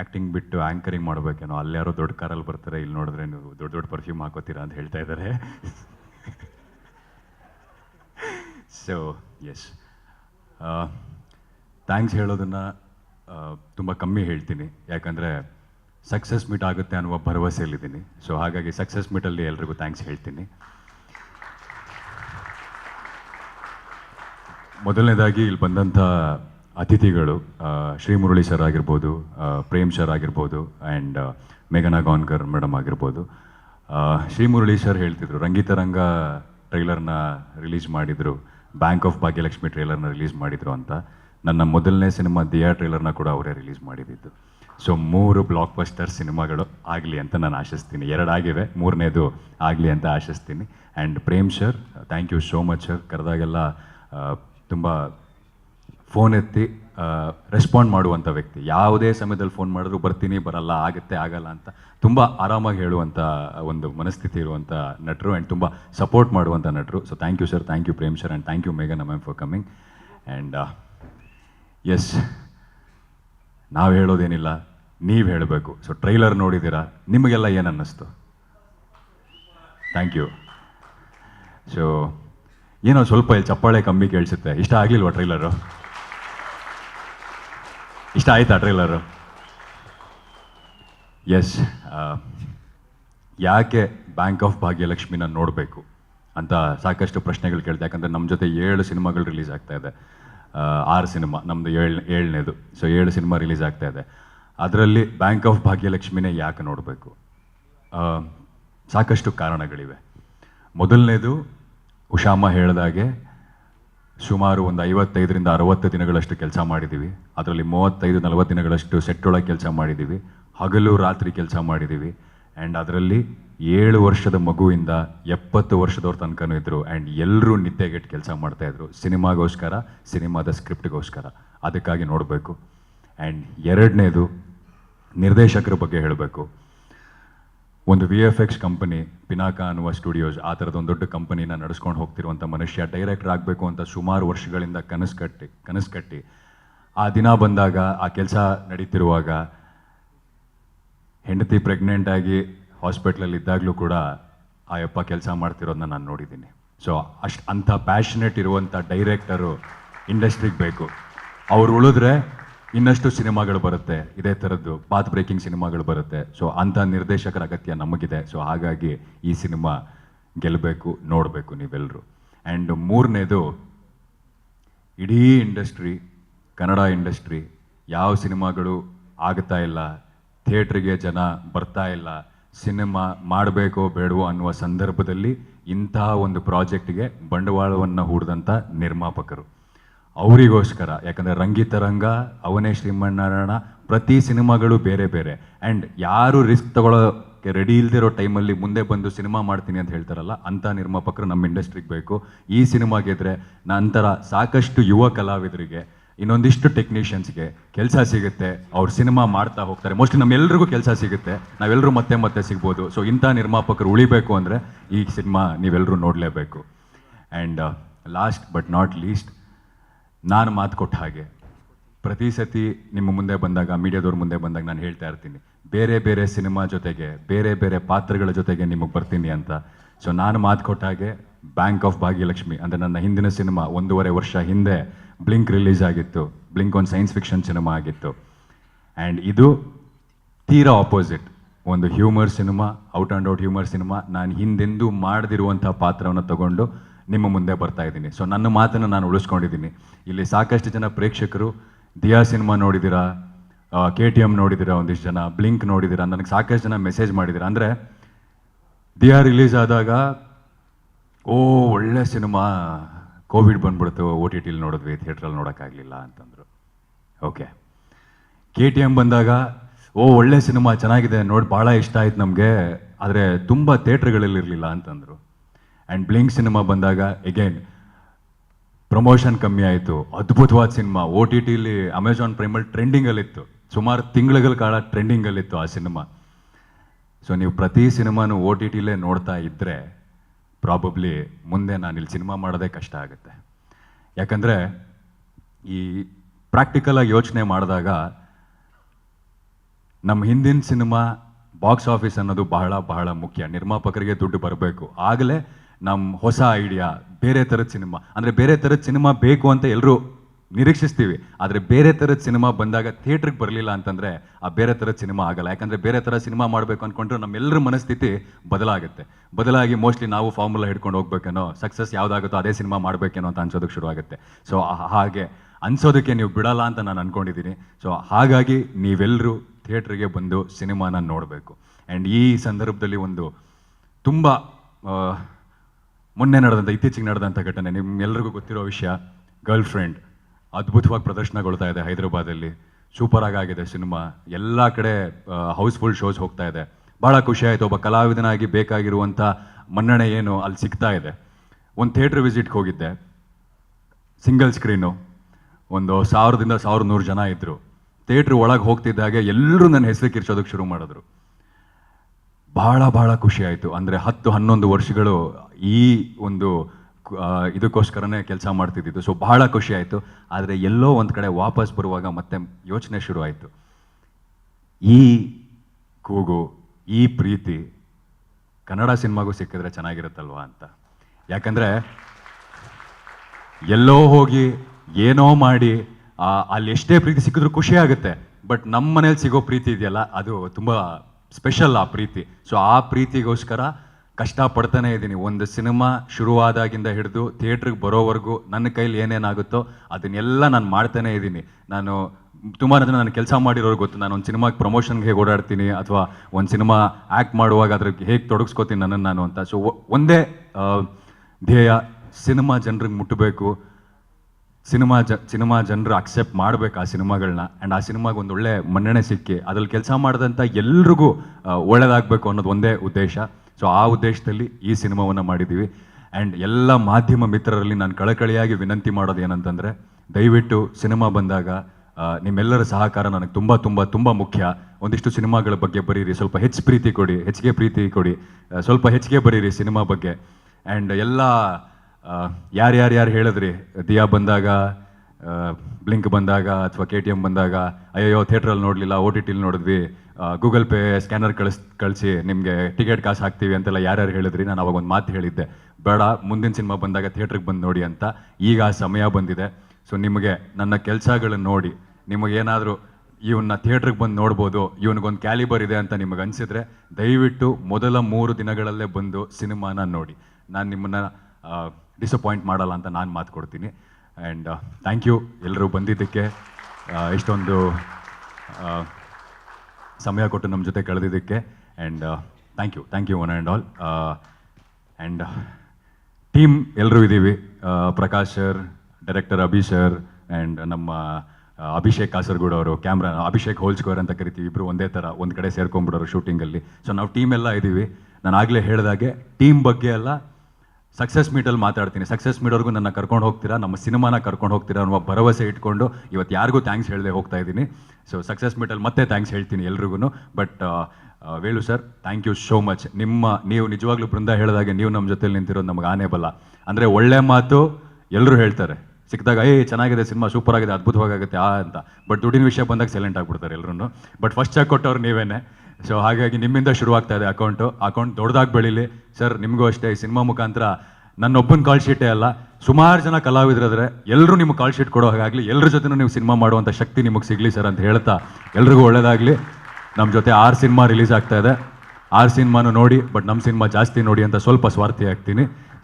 Acting ಬಿಟ್ಟು anchoring ಮಾಡಬೇಕೇನೋ, ಅಲ್ಲಿ ಯಾರೋ ದೊಡ್ಡ ಕಾರಲ್ಲಿ ಬರ್ತಾರೆ, ಇಲ್ಲಿ ನೋಡಿದ್ರೆ ನೀವು ದೊಡ್ಡ ದೊಡ್ಡ ಪರ್ಫ್ಯೂಮ್ ಹಾಕೋತೀರಾ ಅಂತ ಹೇಳ್ತಾ ಇದ್ದಾರೆ ಸೊ ಎಸ್ ಥ್ಯಾಂಕ್ಸ್ ಹೇಳೋದನ್ನು ತುಂಬ ಕಮ್ಮಿ ಹೇಳ್ತೀನಿ. ಯಾಕಂದರೆ ಸಕ್ಸಸ್ ಮೀಟ್ ಆಗುತ್ತೆ ಅನ್ನುವ ಭರವಸೆಯಲ್ಲಿದ್ದೀನಿ. ಸೊ ಹಾಗಾಗಿ ಸಕ್ಸಸ್ ಮೀಟಲ್ಲಿ ಎಲ್ರಿಗೂ ಥ್ಯಾಂಕ್ಸ್ ಹೇಳ್ತೀನಿ. ಮೊದಲನೇದಾಗಿ ಇಲ್ಲಿ ಬಂದಂಥ ಅತಿಥಿಗಳು ಶ್ರೀ ಮುರಳಿ ಸರ್ ಆಗಿರ್ಬೋದು ಪ್ರೇಮ್ ಸರ್ ಆಗಿರ್ಬೋದು ಆ್ಯಂಡ್ ಮೇಘನಾ ಗಾನ್ಕರ್ ಮೇಡಮ್ ಆಗಿರ್ಬೋದು. ಶ್ರೀ ಮುರಳಿ ಸರ್ ಹೇಳ್ತಿದ್ರು ರಂಗಿತರಂಗ ಟ್ರೈಲರ್ನ ರಿಲೀಸ್ ಮಾಡಿದರು ಬ್ಯಾಂಕ್ ಆಫ್ ಭಾಗ್ಯಲಕ್ಷ್ಮಿ ಟ್ರೈಲರ್ನ ರಿಲೀಸ್ ಮಾಡಿದರು ಅಂತ. ನನ್ನ ಮೊದಲನೇ ಸಿನಿಮಾ ದಿಯಾ ಟ್ರೈಲರ್ನ ಕೂಡ ಅವರೇ ರಿಲೀಸ್ ಮಾಡಿದ್ದು ಸೊ ಮೂರು ಬ್ಲಾಕ್ ಬಸ್ಟರ್ ಸಿನಿಮಾಗಳು ಆಗಲಿ ಅಂತ ನಾನು ಆಶಿಸ್ತೀನಿ. ಎರಡಾಗಿವೆ ಮೂರನೇದು ಆಗಲಿ ಅಂತ ಆಶಿಸ್ತೀನಿ. And Prem sir thank you so much sir ಕರೆದಾಗೆಲ್ಲ ತುಂಬ ಫೋನ್ ಎತ್ತಿ ರೆಸ್ಪಾಂಡ್ ಮಾಡುವಂಥ ವ್ಯಕ್ತಿ. ಯಾವುದೇ ಸಮಯದಲ್ಲಿ ಫೋನ್ ಮಾಡಿದ್ರು ಬರ್ತೀನಿ, ಬರಲ್ಲ, ಆಗುತ್ತೆ, ಆಗಲ್ಲ ಅಂತ ತುಂಬ ಆರಾಮಾಗಿ ಹೇಳುವಂಥ ಒಂದು ಮನಸ್ಥಿತಿ ಇರುವಂಥ ನಟರು ಆ್ಯಂಡ್ ತುಂಬ ಸಪೋರ್ಟ್ ಮಾಡುವಂಥ ನಟರು. So thank you sir thank you Prem sir and thank you ಮೇಘನ್ ma'am for coming and yes ನಾವು ಹೇಳೋದೇನಿಲ್ಲ, ನೀವು ಹೇಳಬೇಕು. ಸೊ ಟ್ರೈಲರ್ ನೋಡಿದ್ದೀರಾ? ನಿಮಗೆಲ್ಲ ಏನು ಅನ್ನಿಸ್ತು? ಥ್ಯಾಂಕ್ ಯು ಸೊ ಏನೋ ಸ್ವಲ್ಪ ಇಲ್ಲಿ ಚಪ್ಪಾಳೆ ಕಮ್ಮಿ ಕೇಳಿಸುತ್ತೆ. ಇಷ್ಟ ಆಗಲಿಲ್ವಾ ಟ್ರೈಲರು ಇಷ್ಟ ಆಯ್ತಾ ಟ್ರೈಲರು ಎಸ್ ಯಾಕೆ ಬ್ಯಾಂಕ್ ಆಫ್ ಭಾಗ್ಯಲಕ್ಷ್ಮಿನ ನೋಡಬೇಕು ಅಂತ ಸಾಕಷ್ಟು ಪ್ರಶ್ನೆಗಳು ಕೇಳಿದೆ, ಯಾಕಂದರೆ ನಮ್ಮ ಜೊತೆ ಏಳು ಸಿನಿಮಾಗಳು ರಿಲೀಸ್ ಆಗ್ತಾ ಇದೆ. ಆರು ಸಿನಿಮಾ ನಮ್ಮದು ಏಳು, ಏಳನೇದು. ಸೊ ಏಳು ಸಿನಿಮಾ ರಿಲೀಸ್ ಆಗ್ತಾ ಇದೆ. ಅದರಲ್ಲಿ ಬ್ಯಾಂಕ್ ಆಫ್ ಭಾಗ್ಯಲಕ್ಷ್ಮಿನೇ ಯಾಕೆ ನೋಡಬೇಕು? ಸಾಕಷ್ಟು ಕಾರಣಗಳಿವೆ. ಮೊದಲನೇದು ಉಷಾಮ ಹೇಳಿದಾಗೆ ಸುಮಾರು ಒಂದು ಐವತ್ತೈದರಿಂದ ಅರವತ್ತು ದಿನಗಳಷ್ಟು ಕೆಲಸ ಮಾಡಿದ್ದೀವಿ ಅದರಲ್ಲಿ ಮೂವತ್ತೈದು, ನಲವತ್ತು ದಿನಗಳಷ್ಟು ಸೆಟ್ಟೊಳಗೆ ಕೆಲಸ ಮಾಡಿದ್ದೀವಿ ಹಗಲು, ರಾತ್ರಿ ಕೆಲಸ ಮಾಡಿದ್ದೀವಿ ಆ್ಯಂಡ್ ಅದರಲ್ಲಿ ಏಳು ವರ್ಷದ ಮಗುವಿಂದ ಎಪ್ಪತ್ತು ವರ್ಷದವ್ರ ತನಕನೂ ಇದ್ದರು ಆ್ಯಂಡ್ ಎಲ್ಲರೂ ನಿದ್ದೆಗೆಟ್ಟು ಕೆಲಸ ಮಾಡ್ತಾಯಿದ್ರು ಸಿನಿಮಾಗೋಸ್ಕರ, ಸಿನಿಮಾದ ಸ್ಕ್ರಿಪ್ಟ್ಗೋಸ್ಕರ. ಅದಕ್ಕಾಗಿ ನೋಡಬೇಕು. ಆ್ಯಂಡ್ ಎರಡನೇದು ನಿರ್ದೇಶಕರ ಬಗ್ಗೆ ಹೇಳಬೇಕು. ಒಂದು V F X company Pinaka ಅನ್ನುವ ಸ್ಟುಡಿಯೋಸ್ ಆ ಥರದ ಒಂದು ದೊಡ್ಡ ಕಂಪನಿನ ನಡೆಸ್ಕೊಂಡು ಹೋಗ್ತಿರುವಂಥ ಮನುಷ್ಯ ಡೈರೆಕ್ಟರ್ ಆಗಬೇಕು ಅಂತ ಸುಮಾರು ವರ್ಷಗಳಿಂದ ಕನಸು ಕಟ್ಟಿ ಕನಸು ಕಟ್ಟಿ. ಆ ದಿನ ಬಂದಾಗ, ಆ ಕೆಲಸ ನಡೀತಿರುವಾಗ, ಹೆಂಡತಿ ಪ್ರೆಗ್ನೆಂಟ್ ಆಗಿ ಹಾಸ್ಪಿಟ್ಲಲ್ಲಿ ಇದ್ದಾಗಲೂ ಕೂಡ, ಆ ಯಪ್ಪ ಕೆಲಸ ಮಾಡ್ತಿರೋದನ್ನ ನಾನು ನೋಡಿದ್ದೀನಿ. ಸೊ ಅಷ್ಟು ಅಂಥ ಪ್ಯಾಷನೇಟ್ ಇರುವಂಥ ಡೈರೆಕ್ಟರು ಇಂಡಸ್ಟ್ರಿಗೆ ಬೇಕು. ಅವ್ರು ಉಳಿದ್ರೆ ಇನ್ನಷ್ಟು ಸಿನಿಮಾಗಳು ಬರುತ್ತೆ. ಇದೇ ಥರದ್ದು ಪಾತ್ ಬ್ರೇಕಿಂಗ್ ಸಿನಿಮಾಗಳು ಬರುತ್ತೆ. ಸೊ ಅಂಥ ನಿರ್ದೇಶಕರ ಅಗತ್ಯ ನಮಗಿದೆ. ಸೊ ಹಾಗಾಗಿ ಈ ಸಿನಿಮಾ ಗೆಲ್ಲಬೇಕು ನೋಡಬೇಕು ನೀವೆಲ್ಲರೂ ಆ್ಯಂಡ್ ಮೂರನೇದು, ಇಡೀ ಇಂಡಸ್ಟ್ರಿ, ಕನ್ನಡ ಇಂಡಸ್ಟ್ರಿ ಯಾವ ಸಿನಿಮಾಗಳು ಆಗ್ತಾ ಇಲ್ಲ, ಥಿಯೇಟ್ರಿಗೆ ಜನ ಬರ್ತಾ ಇಲ್ಲ, ಸಿನಿಮಾ ಮಾಡಬೇಕೋ ಬೇಡವೋ ಅನ್ನುವ ಸಂದರ್ಭದಲ್ಲಿ ಇಂತಹ ಒಂದು ಪ್ರಾಜೆಕ್ಟ್ಗೆ ಬಂಡವಾಳವನ್ನು ಹೂಡಿದಂಥ ನಿರ್ಮಾಪಕರು. ಅವರಿಗೋಸ್ಕರ, ಯಾಕಂದರೆ ರಂಗಿತರಂಗ ಅವನೇ ಶ್ರೀಮನ್ನಾರಾಯಣ, ಪ್ರತಿ ಸಿನಿಮಾಗಳು ಬೇರೆ ಬೇರೆ. ಆ್ಯಂಡ್ ಯಾರು ರಿಸ್ಕ್ ತಗೊಳ್ಳೋಕ್ಕೆ ರೆಡಿ ಇಲ್ದಿರೋ ಟೈಮಲ್ಲಿ ಮುಂದೆ ಬಂದು ಸಿನಿಮಾ ಮಾಡ್ತೀನಿ ಅಂತ ಹೇಳ್ತಾರಲ್ಲ ಅಂಥ ನಿರ್ಮಾಪಕರು ನಮ್ಮ ಇಂಡಸ್ಟ್ರಿಗೆ ಬೇಕು. ಈ ಸಿನಿಮಾ ಗೆದ್ರೆ ನಂತರ ಸಾಕಷ್ಟು ಯುವ ಕಲಾವಿದರಿಗೆ, ಇನ್ನೊಂದಿಷ್ಟು ಟೆಕ್ನಿಷಿಯನ್ಸ್ಗೆ ಕೆಲಸ ಸಿಗುತ್ತೆ. ಅವ್ರು ಸಿನಿಮಾ ಮಾಡ್ತಾ ಹೋಗ್ತಾರೆ. ಮೋಸ್ಟ್ಲಿ ನಮ್ಮೆಲ್ರಿಗೂ ಕೆಲಸ ಸಿಗುತ್ತೆ. ನಾವೆಲ್ಲರೂ ಮತ್ತೆ ಮತ್ತೆ ಸಿಗ್ಬೋದು. ಸೊ ಇಂಥ ನಿರ್ಮಾಪಕರು ಉಳಿಬೇಕು ಅಂದರೆ ಈ ಸಿನಿಮಾ ನೀವೆಲ್ಲರೂ ನೋಡಲೇಬೇಕು. And last but not least ನಾನು ಮಾತು ಕೊಟ್ಟ ಹಾಗೆ. ಪ್ರತಿ ಸತಿ ನಿಮ್ಮ ಮುಂದೆ ಬಂದಾಗ, ಮೀಡಿಯಾದವ್ರ ಮುಂದೆ ಬಂದಾಗ ನಾನು ಹೇಳ್ತಾ ಇರ್ತೀನಿ. ಬೇರೆ ಬೇರೆ ಸಿನಿಮಾ ಜೊತೆಗೆ, ಬೇರೆ ಬೇರೆ ಪಾತ್ರಗಳ ಜೊತೆಗೆ ನಿಮಗೆ ಬರ್ತೀನಿ ಅಂತ. ಸೊ ನಾನು ಮಾತು ಕೊಟ್ಟ ಹಾಗೆ ಬ್ಯಾಂಕ್ ಆಫ್ ಭಾಗ್ಯಲಕ್ಷ್ಮಿ ಅಂದರೆ ನನ್ನ ಹಿಂದಿನ ಸಿನಿಮಾ ಒಂದೂವರೆ ವರ್ಷ ಹಿಂದೆ ಬ್ಲಿಂಕ್ ರಿಲೀಸ್ ಆಗಿತ್ತು. ಬ್ಲಿಂಕ್ ಒಂದು ಸೈನ್ಸ್ ಫಿಕ್ಷನ್ ಸಿನಿಮಾ ಆಗಿತ್ತು. ಆ್ಯಂಡ್ ಇದು ತೀರಾ ಆಪೋಸಿಟ್ ಒಂದು humour cinema out and out humour cinema. ನಾನು ಹಿಂದೆಂದೂ ಮಾಡದಿರುವಂಥ ಪಾತ್ರವನ್ನು ತಗೊಂಡು ನಿಮ್ಮ ಮುಂದೆ ಬರ್ತಾ ಇದ್ದೀನಿ. ಸೊ ನನ್ನ ಮಾತನ್ನು ನಾನು ಉಳಿಸ್ಕೊಂಡಿದ್ದೀನಿ. ಇಲ್ಲಿ ಸಾಕಷ್ಟು ಜನ ಪ್ರೇಕ್ಷಕರು, ದಿಯಾ ಸಿನಿಮಾ ನೋಡಿದ್ದೀರಾ ಕೆ ಟಿ ಎಂ ನೋಡಿದ್ದೀರಾ ಒಂದಿಷ್ಟು ಜನ, ಬ್ಲಿಂಕ್ ನೋಡಿದ್ದೀರಾ ನನಗೆ ಸಾಕಷ್ಟು ಜನ ಮೆಸೇಜ್ ಮಾಡಿದ್ದೀರಾ ಅಂದರೆ, ದಿಯಾ ರಿಲೀಸ್ ಆದಾಗ, ಓ, ಒಳ್ಳೆ ಸಿನಿಮಾ, ಕೋವಿಡ್ ಬಂದ್ಬಿಡ್ತು, ಓ ಟಿ ಟಿಲಿ ನೋಡಿದ್ವಿ ಥಿಯೇಟ್ರಲ್ಲಿ ನೋಡೋಕ್ಕಾಗಲಿಲ್ಲ ಅಂತಂದರು. ಓಕೆ. ಕೆ ಟಿ ಎಂ ಬಂದಾಗ, ಓ, ಒಳ್ಳೆ ಸಿನಿಮಾ ಚೆನ್ನಾಗಿದೆ, ನೋಡಿ, ಭಾಳ ಇಷ್ಟ ಆಯ್ತು ನಮಗೆ, ಆದರೆ ತುಂಬ ಥಿಯೇಟ್ರ್ಗಳಲ್ಲಿ ಇರಲಿಲ್ಲ ಅಂತಂದರು. ಆ್ಯಂಡ್ ಬ್ಲಿಂಕ್ ಸಿನಿಮಾ ಬಂದಾಗ ಎಗೇನ್ ಪ್ರಮೋಷನ್ ಕಮ್ಮಿ ಆಯಿತು. ಅದ್ಭುತವಾದ ಸಿನಿಮಾ ಓ ಟಿ ಟಿಲಿ ಅಮೆಝಾನ್ ಪ್ರೈಮಲ್ಲಿ ಟ್ರೆಂಡಿಂಗಲ್ಲಿತ್ತು ಸುಮಾರು ತಿಂಗಳುಗಳ ಕಾಲ ಟ್ರೆಂಡಿಂಗಲ್ಲಿತ್ತು ಆ ಸಿನಿಮಾ ಸೊ ನೀವು ಪ್ರತಿ ಸಿನಿಮಾನು ಓ ಟಿ ಟಿಲೇ ನೋಡ್ತಾ ಇದ್ದರೆ ಪ್ರಾಬಬ್ಲಿ ಮುಂದೆ ನಾನು ಇಲ್ಲಿ ಸಿನಿಮಾ ಮಾಡೋದೇ ಕಷ್ಟ ಆಗುತ್ತೆ. ಯಾಕಂದರೆ, ಈ ಪ್ರಾಕ್ಟಿಕಲಾಗಿ ಯೋಚನೆ ಮಾಡಿದಾಗ ನಮ್ಮ ಹಿಂದಿನ ಸಿನಿಮಾ ಬಾಕ್ಸ್ ಆಫೀಸ್ ಅನ್ನೋದು ಬಹಳ ಬಹಳ ಮುಖ್ಯ. ನಿರ್ಮಾಪಕರಿಗೆ ದುಡ್ಡು ಬರಬೇಕು. ಆಗಲೇ ನಮ್ಮ ಹೊಸ ಐಡಿಯಾ ಬೇರೆ ಥರದ ಸಿನಿಮಾ ಅಂದರೆ ಬೇರೆ ಥರದ ಸಿನಿಮಾ ಬೇಕು ಅಂತ ಎಲ್ಲರೂ ನಿರೀಕ್ಷಿಸ್ತೀವಿ. ಆದರೆ ಬೇರೆ ಥರದ ಸಿನಿಮಾ ಬಂದಾಗ ಥಿಯೇಟ್ರಿಗೆ ಬರಲಿಲ್ಲ ಅಂತಂದರೆ ಆ ಬೇರೆ ಥರದ ಸಿನಿಮಾ ಆಗಲ್ಲ. ಯಾಕಂದರೆ ಬೇರೆ ಥರ ಸಿನಿಮಾ ಮಾಡಬೇಕು ಅಂದ್ಕೊಂಡ್ರೆ ನಮ್ಮೆಲ್ಲರ ಮನಸ್ಥಿತಿ ಬದಲಾಗುತ್ತೆ. ಬದಲಾಗಿ ಮೋಸ್ಟ್ಲಿ ನಾವು ಫಾರ್ಮುಲಾ ಹಿಡ್ಕೊಂಡು ಹೋಗ್ಬೇಕೇನೋ ಸಕ್ಸಸ್ ಯಾವುದಾಗುತ್ತೋ ಅದೇ ಸಿನಿಮಾ ಮಾಡಬೇಕೇನೋ ಅಂತ ಅನ್ಸೋದಕ್ಕೆ ಶುರುವಾಗುತ್ತೆ. ಸೊ ಹಾಗೆ ಅನ್ಸೋದಕ್ಕೆ ನೀವು ಬಿಡಲ್ಲ ಅಂತ ನಾನು ಅನ್ಕೊಂಡಿದ್ದೀನಿ ಸೊ ಹಾಗಾಗಿ ನೀವೆಲ್ಲರೂ ಥಿಯೇಟ್ರಿಗೆ ಬಂದು ಸಿನಿಮಾನ ನೋಡಬೇಕು. ಆ್ಯಂಡ್ ಈ ಸಂದರ್ಭದಲ್ಲಿ ಒಂದು ತುಂಬ ಮೊನ್ನೆ ನಡೆದಂಥ ಇತ್ತೀಚೆಗೆ ನಡೆದಂಥ ಘಟನೆ ನಿಮ್ಮೆಲ್ಲರಿಗೂ ಗೊತ್ತಿರೋ ವಿಷಯ ಗರ್ಲ್ ಫ್ರೆಂಡ್ ಅದ್ಭುತವಾಗಿ ಪ್ರದರ್ಶನಗೊಳ್ತಾ ಇದೆ ಹೈದರಾಬಾದಲ್ಲಿ. ಸೂಪರ್ ಆಗಿದೆ ಸಿನಿಮಾ. ಎಲ್ಲ ಕಡೆ ಹೌಸ್ಫುಲ್ ಶೋಸ್ ಹೋಗ್ತಾ ಇದೆ. ಭಾಳ ಖುಷಿ ಆಯಿತು. ಒಬ್ಬ ಕಲಾವಿದನಾಗಿ ಬೇಕಾಗಿರುವಂಥ ಮನ್ನಣೆ ಏನು ಅಲ್ಲಿ ಸಿಗ್ತಾ ಇದೆ. ಒಂದು ಥಿಯೇಟ್ರ್ ವಿಸಿಟ್ಗೆ ಹೋಗಿದ್ದೆ. Single screen. ಒಂದು ಸಾವಿರದಿಂದ ಸಾವಿರದ ನೂರು ಜನ ಇದ್ದರು ಥಿಯೇಟ್ರ್ ಒಳಗೆ ಹೋಗ್ತಿದ್ದಾಗೆ ಎಲ್ಲರೂ ನನ್ನ ಹೆಸರು ಕಿರ್ಚೋದಕ್ಕೆ ಶುರು ಮಾಡಿದ್ರು. ಬಹಳ ಬಹಳ ಖುಷಿ ಆಯಿತು. ಅಂದರೆ ಹತ್ತು ಹನ್ನೊಂದು ವರ್ಷಗಳು ಈ ಒಂದು ಇದಕ್ಕೋಸ್ಕರನೇ ಕೆಲಸ ಮಾಡ್ತಿದ್ದಿದ್ದು. ಸೊ ಬಹಳ ಖುಷಿ ಆಯಿತು. ಆದರೆ ಎಲ್ಲೋ ಒಂದು ಕಡೆ ವಾಪಸ್ ಬರುವಾಗ ಮತ್ತೆ ಯೋಚನೆ ಶುರು ಆಯಿತು. ಈ ಕೂಗು, ಈ ಪ್ರೀತಿ ಕನ್ನಡ ಸಿನಿಮಾಗೂ ಸಿಕ್ಕಿದ್ರೆ ಚೆನ್ನಾಗಿರುತ್ತಲ್ವಾ ಅಂತ. ಯಾಕಂದರೆ ಎಲ್ಲೋ ಹೋಗಿ ಏನೋ ಮಾಡಿ ಅಲ್ಲಿ ಎಷ್ಟೇ ಪ್ರೀತಿ ಸಿಕ್ಕಿದ್ರು ಖುಷಿ ಆಗುತ್ತೆ. ಬಟ್ ನಮ್ಮ ಮನೇಲಿ ಸಿಗೋ ಪ್ರೀತಿ ಇದೆಯಲ್ಲ, ಅದು ತುಂಬ ಸ್ಪೆಷಲ್ ಆ ಪ್ರೀತಿ. ಸೊ ಆ ಪ್ರೀತಿಗೋಸ್ಕರ ಕಷ್ಟಪಡ್ತಾನೆ ಇದ್ದೀನಿ. ಒಂದು ಸಿನಿಮಾ ಶುರುವಾದಾಗಿಂದ ಹಿಡಿದು ಥಿಯೇಟ್ರಿಗೆ ಬರೋವರೆಗೂ ನನ್ನ ಕೈಲಿ ಏನೇನಾಗುತ್ತೋ ಅದನ್ನೆಲ್ಲ ನಾನು ಮಾಡ್ತಾನೆ ಇದ್ದೀನಿ. ನಾನು ತುಂಬ ಜನ ನಾನು ಕೆಲಸ ಮಾಡಿರೋರು ಗೊತ್ತು. ನಾನು ಒಂದು ಸಿನಿಮಾಗೆ ಪ್ರಮೋಷನ್ಗೆ ಹೇಗೆ ಓಡಾಡ್ತೀನಿ ಅಥವಾ ಒಂದು ಸಿನಿಮಾ ಆ್ಯಕ್ಟ್ ಮಾಡುವಾಗ ಅದ್ರಿಗೆ ಹೇಗೆ ತೊಡಗಿಸ್ಕೋತೀನಿ ನನ್ನನ್ನು ನಾನು ಅಂತ. ಸೊ ಒಂದೇ ಧ್ಯೇಯ, ಸಿನಿಮಾ ಜನರಿಗೆ ಮುಟ್ಟಬೇಕು. ಸಿನಿಮಾ ಜ, ಸಿನಿಮಾ ಜನರು ಅಕ್ಸೆಪ್ಟ್ ಮಾಡಬೇಕು ಆ ಸಿನಿಮಾಗಳನ್ನ ಆ್ಯಂಡ್ ಆ ಸಿನಿಮಾಗೆ ಒಂದು ಒಳ್ಳೆ ಮನ್ನಣೆ ಸಿಕ್ಕಿ ಅದ್ರಲ್ಲಿ ಕೆಲಸ ಮಾಡಿದಂಥ ಎಲ್ರಿಗೂ ಒಳ್ಳೆಯದಾಗಬೇಕು ಒಳ್ಳೇದಾಗಬೇಕು ಅನ್ನೋದು ಒಂದೇ ಉದ್ದೇಶ. ಸೊ ಆ ಉದ್ದೇಶದಲ್ಲಿ ಈ ಸಿನಿಮಾವನ್ನು ಮಾಡಿದ್ದೀವಿ ಆ್ಯಂಡ್ ಎಲ್ಲ ಮಾಧ್ಯಮ ಮಿತ್ರರಲ್ಲಿ ನಾನು ಕಳಕಳಿಯಾಗಿ ವಿನಂತಿ ಮಾಡೋದು ಏನಂತಂದರೆ, ದಯವಿಟ್ಟು ಸಿನಿಮಾ ಬಂದಾಗ ನಿಮ್ಮೆಲ್ಲರ ಸಹಕಾರ ನನಗೆ ತುಂಬ ತುಂಬ ತುಂಬ ಮುಖ್ಯ. ಒಂದಿಷ್ಟು ಸಿನಿಮಾಗಳ ಬಗ್ಗೆ ಬರೀರಿ, ಸ್ವಲ್ಪ ಹೆಚ್ಚು ಪ್ರೀತಿ ಕೊಡಿ, ಹೆಚ್ಚಿಗೆ ಪ್ರೀತಿ ಕೊಡಿ ಸ್ವಲ್ಪ ಹೆಚ್ಚಿಗೆ ಬರೀರಿ ಸಿನಿಮಾ ಬಗ್ಗೆ. ಆ್ಯಂಡ್ ಎಲ್ಲ ಯಾರ್ಯಾರು ಯಾರು ಹೇಳಿದ್ರಿ? ದಿಯಾ ಬಂದಾಗ ಬ್ಲಿಂಕ್ ಬಂದಾಗ ಅಥವಾ ಕೆ ಟಿ ಎಂ ಬಂದಾಗ ಅಯ್ಯೋ ಥಿಯೇಟ್ರಲ್ಲಿ ನೋಡಲಿಲ್ಲ ಓ ಟಿ ಟಿಲಿ ನೋಡಿದ್ವಿ ಗೂಗಲ್ ಪೇ ಸ್ಕ್ಯಾನರ್ ಕಳಿಸ್, ಕಳಿಸಿ, ನಿಮಗೆ ಟಿಕೆಟ್ ಕಾಸು ಹಾಕ್ತೀವಿ ಅಂತೆಲ್ಲ ಯಾರ್ಯಾರು ಹೇಳಿದ್ರಿ? ನಾನು ಅವಾಗ ಒಂದು ಮಾತು ಹೇಳಿದ್ದೆ. ಬೇಡ, ಮುಂದಿನ ಸಿನಿಮಾ ಬಂದಾಗ ಥಿಯೇಟ್ರಿಗೆ ಬಂದು ನೋಡಿ ಅಂತ. ಈಗ ಆ ಸಮಯ ಬಂದಿದೆ. ಸೊ ನಿಮಗೆ ನನ್ನ ಕೆಲಸಗಳನ್ನು ನೋಡಿ. ನಿಮಗೇನಾದರೂ ಇವನ್ನ ಥಿಯೇಟ್ರಿಗೆ ಬಂದು ನೋಡ್ಬೋದು, ಇವನಿಗೊಂದು ಕ್ಯಾಲಿಬರ್ ಇದೆ ಅಂತ ನಿಮಗೆ ಅನಿಸಿದ್ರೆ, ದಯವಿಟ್ಟು ಮೊದಲ ಮೂರು ದಿನಗಳಲ್ಲೇ ಬಂದು ಸಿನಿಮಾನ ನೋಡಿ. ನಾನು ನಿಮ್ಮನ್ನು ಡಿಸಪಾಯಿಂಟ್ ಮಾಡಲ್ಲ ಅಂತ ನಾನು ಮಾತು ಕೊಡ್ತೀನಿ. ಆ್ಯಂಡ್ ಥ್ಯಾಂಕ್ ಯು ಎಲ್ಲರೂ ಬಂದಿದ್ದಕ್ಕೆ ಆ, ಇಷ್ಟೊಂದು ಸಮಯ ಕೊಟ್ಟು ನಮ್ಮ ಜೊತೆ ಕಳೆದಿದ್ದಕ್ಕೆ. And thank you thank you one and all and team ಎಲ್ಲರೂ ಇದ್ದೀವಿ Prakash sir director Abhi sir and ನಮ್ಮ ಅಭಿಷೇಕ್ ಕಾಸರಗೂಡು ಅವರು ಕ್ಯಾಮ್ರಾ ಅಭಿಷೇಕ್ ಹೋಲ್ಸ್ಕೋರ್ ಅಂತ ಕರಿತೀವಿ. ಇಬ್ಬರು ಒಂದೇ ಥರ ಒಂದು ಕಡೆ ಸೇರ್ಕೊಂಬಿಡೋರು ಶೂಟಿಂಗಲ್ಲಿ ಸೊ ನಾವು ಟೀಮ್ ಎಲ್ಲ ಇದ್ದೀವಿ ನಾನು ಆಗಲೇ ಹೇಳಿದಾಗೆ ಟೀಮ್ ಬಗ್ಗೆ ಎಲ್ಲ ಸಕ್ಸಸ್ ಮೀಟಲ್ಲಿ ಮಾತಾಡ್ತೀನಿ. ಸಕ್ಸಸ್ ಮೀಡೋರ್ಗೂ ನನ್ನ ಕರ್ಕೊಂಡು ಹೋಗ್ತೀರಾ? ನಮ್ಮ ಸಿನಿಮಾನ ಕರ್ಕೊಂಡು ಹೋಗ್ತೀರಾ ಅನ್ನುವ ಭರವಸೆ ಇಟ್ಕೊಂಡು ಇವತ್ತು ಯಾರಿಗೂ ಥ್ಯಾಂಕ್ಸ್ ಹೇಳದೆ ಹೋಗ್ತಾ ಇದ್ದೀನಿ. ಸೊ ಸಕ್ಸಸ್ ಮೀಟಲ್ಲಿ ಮತ್ತೆ ಥ್ಯಾಂಕ್ಸ್ ಹೇಳ್ತೀನಿ ಎಲ್ರಿಗೂ but Velu sir thank you so much ನಿಮ್ಮ, ನೀವು ನಿಜವಾಗ್ಲೂ ಬೃಂದ ಹೇಳಿದಾಗೆ ನೀವು ನಮ್ಮ ಜೊತೆಲಿ ನಿಂತಿರೋದು ನಮ್ಗೆ ಆನೆ ಬಲ್ಲ ಅಂದರೆ ಒಳ್ಳೆ ಮಾತು ಎಲ್ಲರೂ ಹೇಳ್ತಾರೆ. ಸಿಕ್ಕಿದಾಗ, ಏ, ಚೆನ್ನಾಗಿದೆ ಸಿನಿಮಾ ಸೂಪರ್ ಆಗಿದೆ ಅದ್ಭುತವಾಗುತ್ತೆ ಆ ಅಂತ. ಬಟ್ ದುಡ್ಡಿನ ವಿಷಯ ಬಂದಾಗ ಸೈಲೆಂಟ್ ಆಗಿಬಿಡ್ತಾರೆ ಎಲ್ಲರೂ ಬಟ್ ಫಸ್ಟ್ ಚೆಕ್ ಕೊಟ್ಟವ್ರು ನೀವೇನೆ. ಸೊ ಹಾಗಾಗಿ ನಿಮ್ಮಿಂದ ಶುರುವಾಗ್ತಾ ಇದೆ ಅಕೌಂಟು ಅಕೌಂಟ್ ದೊಡ್ಡದಾಗಿ ಬೆಳೀಲಿ ಸರ್ ನಿಮಗೂ ಅಷ್ಟೇ, ಈ ಸಿನಿಮಾ ಮುಖಾಂತರ ನನ್ನೊಬ್ಬನ ಕಾಲ್ ಶೀಟೇ ಅಲ್ಲ, ಸುಮಾರು ಜನ ಕಲಾವಿದರಾದರೆ ಎಲ್ಲರೂ ನಿಮ್ಗೆ ಕಾಲ್ ಶೀಟ್ ಕೊಡೋ ಹಾಗಾಗಲಿ ಎಲ್ಲರ ಜೊತೆನೂ ನೀವು ಸಿನಿಮಾ ಮಾಡುವಂಥ ಶಕ್ತಿ ನಿಮಗೆ ಸಿಗಲಿ ಸರ್ ಅಂತ ಹೇಳ್ತಾ ಎಲ್ರಿಗೂ ಒಳ್ಳೇದಾಗಲಿ. ನಮ್ಮ ಜೊತೆ ಆರು ಸಿನಿಮಾ ರಿಲೀಸ್ ಆಗ್ತಾ ಇದೆ. ಆರು ಸಿನಿಮಾನು ನೋಡಿ ಬಟ್ ನಮ್ಮ ಸಿನಿಮಾ ಜಾಸ್ತಿ ನೋಡಿ ಅಂತ ಸ್ವಲ್ಪ ಸ್ವಾರ್ಥಿ ಆಗ್ತೀನಿ